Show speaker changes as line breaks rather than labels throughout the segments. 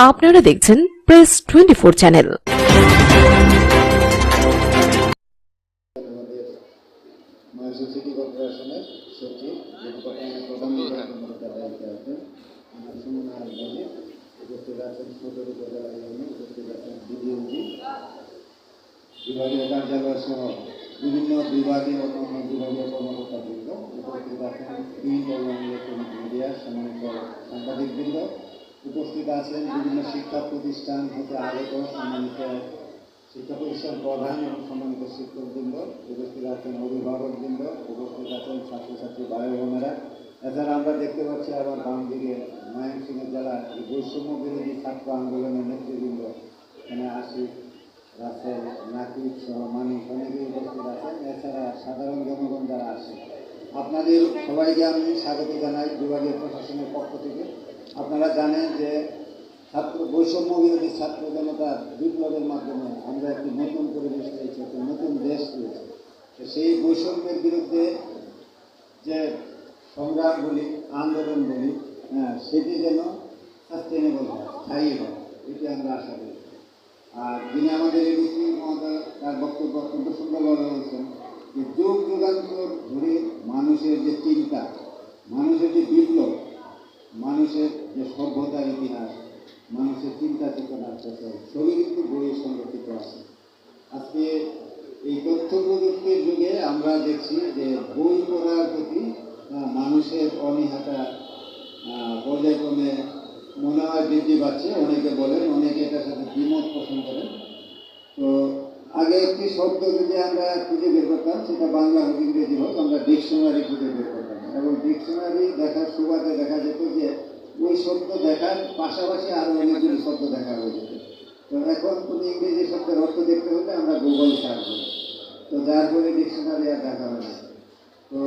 আপনারা দেখছেন press twenty four channel
বিভাগীয় কার্যালয় বিভিন্ন বিভাগীয় সাংবাদিকবৃন্দ উপস্থিত আছেন বিভিন্ন শিক্ষা প্রতিষ্ঠান হতে আগত সম্মানিত শিক্ষা প্রতিষ্ঠান প্রধান এবং সম্মানিত শিক্ষকবৃন্দ, উপস্থিত আছেন অভিভাবকবৃন্দ, উপস্থিত আছেন ছাত্রছাত্রী ভাই বোনেরা এছাড়া আমরা দেখতে পাচ্ছি আবার বাম দিকে ময়মনসিংহ জেলার বৈষম্য বিরোধী ছাত্র আন্দোলনের নেতৃবৃন্দ, এখানে আশিক, রাসেল, নাকিব সহ মানিক অনেকেই উপস্থিত আছেন। এছাড়া সাধারণ জনগণ যারা আসে আপনাদের সবাইকে আমি স্বাগত জানাই বিভাগীয় প্রশাসনের পক্ষ থেকে। আপনারা জানেন যে ছাত্র, বৈষম্য বিরোধী ছাত্র জনতার বিপ্লবের মাধ্যমে আমরা একটি নতুন পরিবেশ পেয়েছি, একটি নতুন দেশ পেয়েছি। তো সেই বৈষম্যের বিরুদ্ধে যে সংগ্রাম বলি, আন্দোলন বলি হ্যাঁ সেটি যেন সাস্টেনেবল হয়, স্থায়ী হয়, এটি আমরা আশা করি। আর যিনি আমাদের এডিসি মহোদয়, তার বক্তব্য অত্যন্ত সুন্দরভাবে বলছেন যে যুগ যুগান্তর ধরে মানুষের যে চিন্তা, মানুষের যে বিপ্লব, মানুষের যে সভ্যতার ইতিহাস মানুষের চিন্তা চেতনার প্রচার সবই কিন্তু বইয়ে সংরক্ষিত আছে। আজকে এই তথ্য প্রযুক্তির যুগে আমরা দেখছি যে বই পড়ার প্রতি মানুষের অনীহাটা পর্যায়ক্রমে মনে হয় বৃদ্ধি পাচ্ছে। অনেকে বলেন, অনেকে এটার সাথে দ্বিমত পোষণ করেন। তো আগে একটি শব্দ যদি আমরা খুঁজে বের করতাম, সেটা বাংলা হোক, ইংরেজি হোক, আমরা ডিকশনারি খুঁজে বের করতাম। এবং ডিকশনারি দেখার সুবাদে দেখা যেত যে ওই শব্দ দেখার পাশাপাশি আরও অনেকগুলো শব্দ দেখা হয়ে যেত তো এখন তুমি ইংরেজি শব্দের অর্থ দেখতে হলে আমরা গুগল সার্চ করি। তো যার ফলে ডিকশনারি আর দেখা হয় না। তো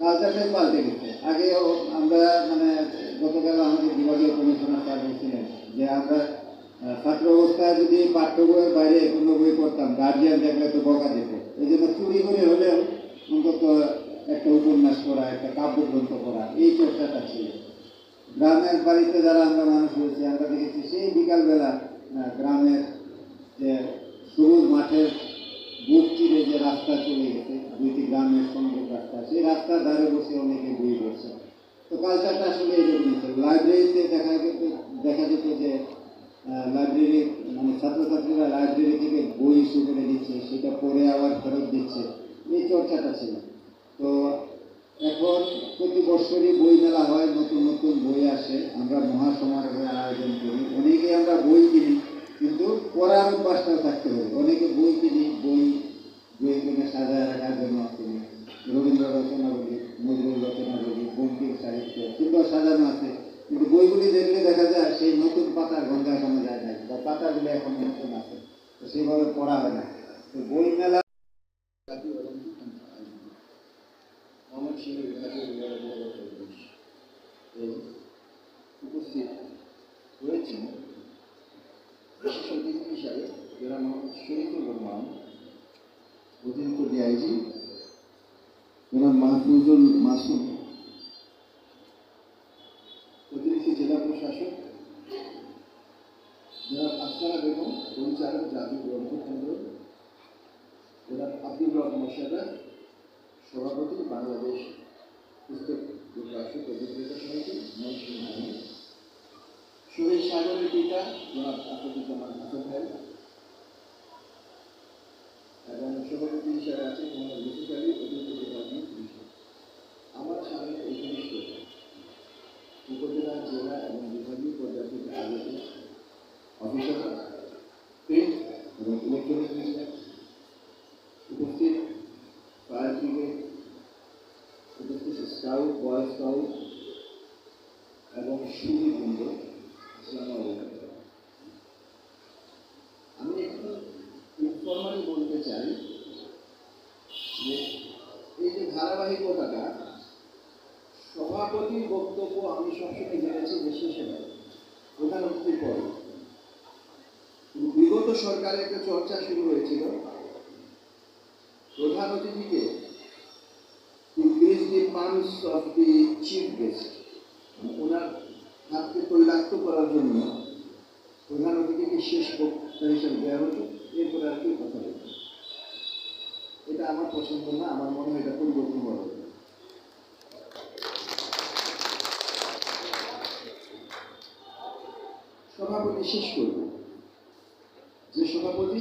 কালচারটাই পাল্টে গেছে। আগেও আমরা মানে গতকাল আমাদের বিভাগীয় কমিশনার স্যার বলছিলেন যে আমরা ছাত্র অবস্থায় যদি পাঠ্য বইয়ের বাইরে কোনো বই পড়তাম গার্জিয়ান দেখলে তো বকা দিত। এই জন্য চুরি করে হলেও অন্তত একটা উপন্যাস পড়া, একটা কাব্যগ্রন্থ পড়া, এই চর্চাটা ছিল। গ্রামের বাড়িতে যারা আমরা মানুষ হয়েছি আমরা দেখেছি সেই বিকালবেলা গ্রামের যে সবুজ মাঠের বুক চিরে যে রাস্তা চলে গেছে, দুইটি গ্রামের সংযোগ রাস্তা, সেই রাস্তার ধারে বসে অনেকে বই পড়ছে। তো কালচারটা আসলে ছিল। লাইব্রেরিতে দেখা যেত দেখা যেত যে লাইব্রেরি মানে ছাত্রছাত্রীরা লাইব্রেরি থেকে বই ইস্যু করে দিচ্ছে, সেটা পড়ে আবার ফেরত দিচ্ছে। এই চর্চাটা ছিল। তো এখন প্রতি বছরই বই মেলা হয়, নতুন নতুন বই আসে। আমরা মহাসমারোহের আয়োজন করি। অনেকে আমরা বই কিনি, কিন্তু পড়ার অভ্যাসটা থাকতে হবে। অনেকে বই কিনি, বই বই কিনে সাজায় রাখার জন্য কিনি রবীন্দ্র রচনা বলি, নজরুল রচনা বলি, বঙ্কিম সাহিত্য সুন্দর সাজানো আছে। কিন্তু বইগুলি দেখলে দেখা যায় সেই নতুন পাতার গন্ধ এখনও যায় না বা পাতাগুলি এখন নতুন আছে। তো সেইভাবে পড়া হয় না। তো বই মেলা চব্বিশ এই উপস্থিত হয়েছেন বিশেষ অতিথি হিসাবে মোহাম্মদ শরীফুর রহমান অতিরিক্ত ডিআইজি জনাব মাহফুজুল মাসুদ সভাপতি বাংলাদেশ পুস্তক প্রকাশক ও সমিতি ময়মনসিংহ শহীদ সাগরের পিতা, জনাব আসাদুজ্জামান হাসান ভাই। এবং সভাপতি হিসাবে আছেন মোহাম্মদ ইউসুফ আলী আমার সামনে উপবিষ্ট উপজেলা, জেলা এবং বিভাগীয় পর্যায় থেকে আগত অফিসার প্রিন্ট এবং ইলেকট্রনিক মিডিয়া উপস্থিত ফায়ার ব্রিগেড উপস্থিত স্কাউট বয় স্কাউট এবং সুবিবৃন্দ আসসালামু আলাইকুম আমি একটু ইনফরমালি বলতে চাই যে এই যে ধারাবাহিকতাটা সভাপতির বক্তব্য আমি সবসময় জেনেছি যে শেষে হয় প্রধান পরে। বিগত সরকারে একটা চর্চা শুরু হয়েছিল। প্রধান অতিথিকে increase the pans of the chief guest ওনার হাতকে তৈলাক্ত করার জন্য প্রধান অতিথিকে
শেষ বক্তা হিসেবে দেওয়া হতো এরপরে আর কেউ কথা এটা আমার পছন্দ না, আমার মনে হয় এটা পরিবর্তন হওয়া সভাপতি শেষ করব। যে সভাপতি,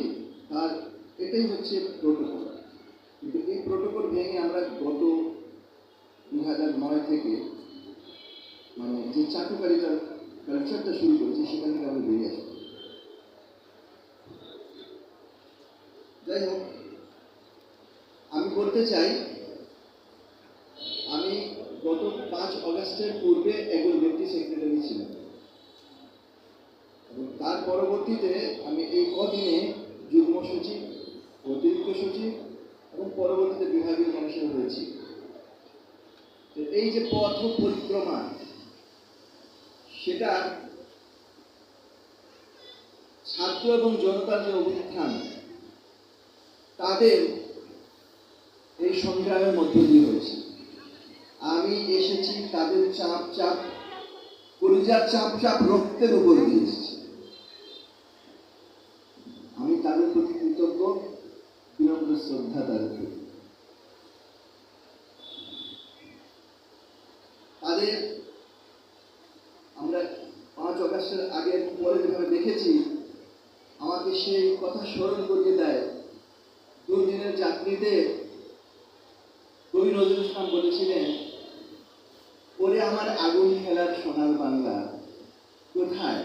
তার এটাই হচ্ছে প্রোটোকল কিন্তু এই প্রোটোকল ভেঙে আমরা গত দুই হাজার নয় থেকে মানে যে চাটুকারিতার কালচারটা শুরু করেছি, সেখান থেকে আমরা বেরিয়ে আসব। যাই হোক, আমি বলতে চাই, আমি গত পাঁচ অগস্টের পূর্বে একজন ব্যক্তি সেক্রেটারি ছিলাম। তার পরবর্তীতে আমি এই কদিনে যুগ্ম সচিব অতিরিক্ত সচিব এবং পরবর্তীতে বিভাগীয় কমিশন হয়েছি। তো এই যে পথ পরিক্রমা সেটা ছাত্র এবং জনতার যে অভ্যুত্থান, তাদের এই সংগ্রামের মধ্য দিয়ে হয়েছে আমি এসেছি তাদের চাপ চাপ, কলিজার চাপ চাপ রক্তের উপর দিয়ে এসেছি আমি তাদের প্রতি কৃতজ্ঞ বিনম্র শ্রদ্ধা তাদের প্রতি তাদের আমরা অগাস্টের আগে পরে যেভাবে দেখেছি, আমাকে সেই কথা স্মরণ করিয়ে দেয়। দুদিনের যাত্রীদের কবি নজরুল ইসলাম বলেছিলেন, ওরে আমার আগুন খেলার সোনার বাংলা, কোথায়?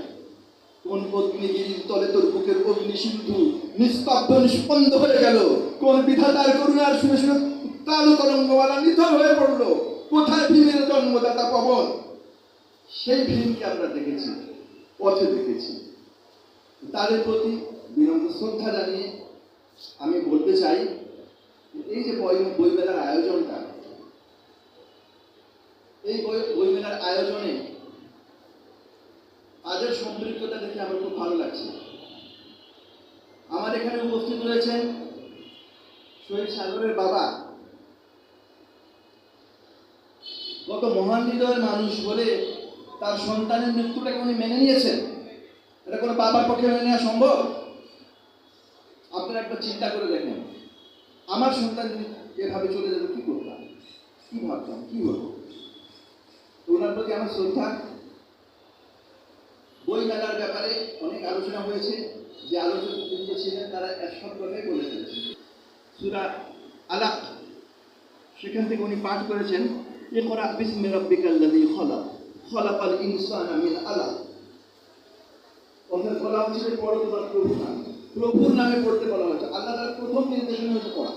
কোন পত্নীগিরির তলে তোর বুকের অগ্নি সিন্ধু নিস্তব্ধ, নিষ্পন্দ হয়ে গেল। কোন বিধাতার করুণার শুনে শুনে কালো তরঙ্গমালা নিথর হয়ে পড়ল। কোথায় ভীমের জন্মদাতা পবন? সেই ভীমকে আমরা দেখেছি? পথে দেখেছি। তাদের প্রতি বিনম্র শ্রদ্ধা জানিয়ে আমি বলতে চাই, এই যে বই বইমেলার আয়োজনটা, এই বই বইমেলার আয়োজনে তাদের সম্পৃক্ততা দেখে আমার খুব ভালো লাগছে। আমার এখানে উপস্থিত রয়েছেন শহীদ সাগরের বাবা, কত মহান হৃদয়ের মানুষ বলে তার সন্তানের মৃত্যুটাকে উনি মেনে নিয়েছেন? এটা কোনো বাবার পক্ষে মেনে নেওয়া সম্ভব? আপনারা একটা চিন্তা করে দেখেন। আমার সন্তান এভাবে চলে যাবে, কি করতাম কি ভাবতাম? কি তো ওনার প্রতি আমার শ্রদ্ধা। বই মেলার ব্যাপারে অনেক আলোচনা হয়েছে। যে আলোচক বৃন্দ ছিলেন, তারা এক কথাই বলে ফেলেছেন সুরা আলাক, সেখান থেকে উনি পাঠ করেছেন, ইকরা বিসমি রাব্বিকাল্লাযী খলাক। খলাকাল ইনসানা মিন আলাক অর্থাৎ বলা হচ্ছে পড়ো তোমার প্রভুর নামে। প্রভুর নামে পড়তে বলা হয়েছে আল্লাহ তার প্রথম নির্দেশনা হচ্ছে পড়া?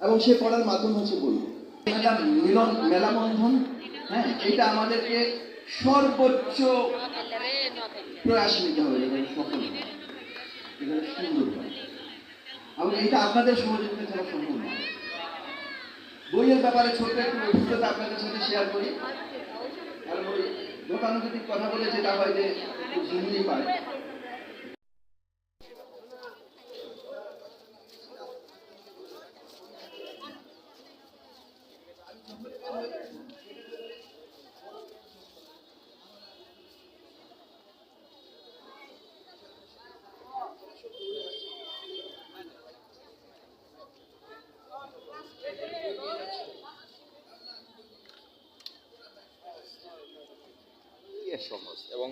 এবং সে পড়ার মাধ্যম হচ্ছে বই মেলা মিলন মেলা বন্ধন হ্যাঁ এটা আমাদেরকে সর্বোচ্চ প্রয়াস নিতে হবে। এবং এটা আপনাদের ছাড়া সম্ভব নয়। বইয়ের ব্যাপারে ছোট্ট একটু অভিজ্ঞতা আপনাদের সাথে শেয়ার করি। গতানুগতিক কথা বলে যেটা হয় যে একটু পায়
সহজ এবং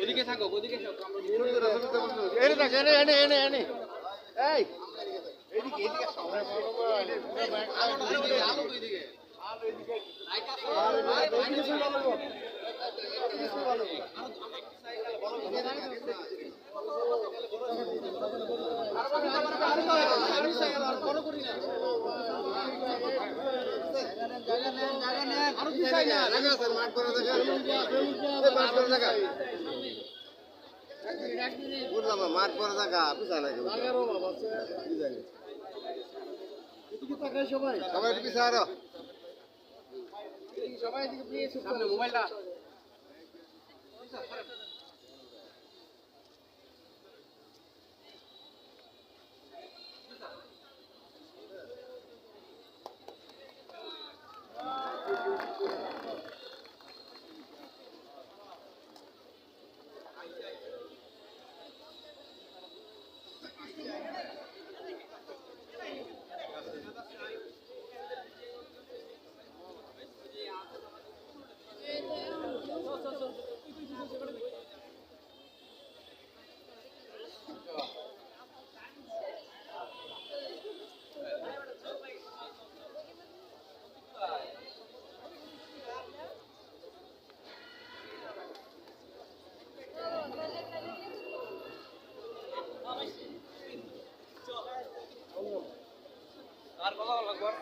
ওদিকে থাকো ওদিকে এনে থাক এনে এনে এনে এনে এই এদিকে এদিকে আলো তো এদিকে আলো এদিকে আলো এদিকে আলো আমরা আমরা সাইকেল বড় মাঠ পরে থাকা পিছায় লাগে সবাই সবাই পিছায় আরও সবাই মোবাইলটা আর কথা লাগবে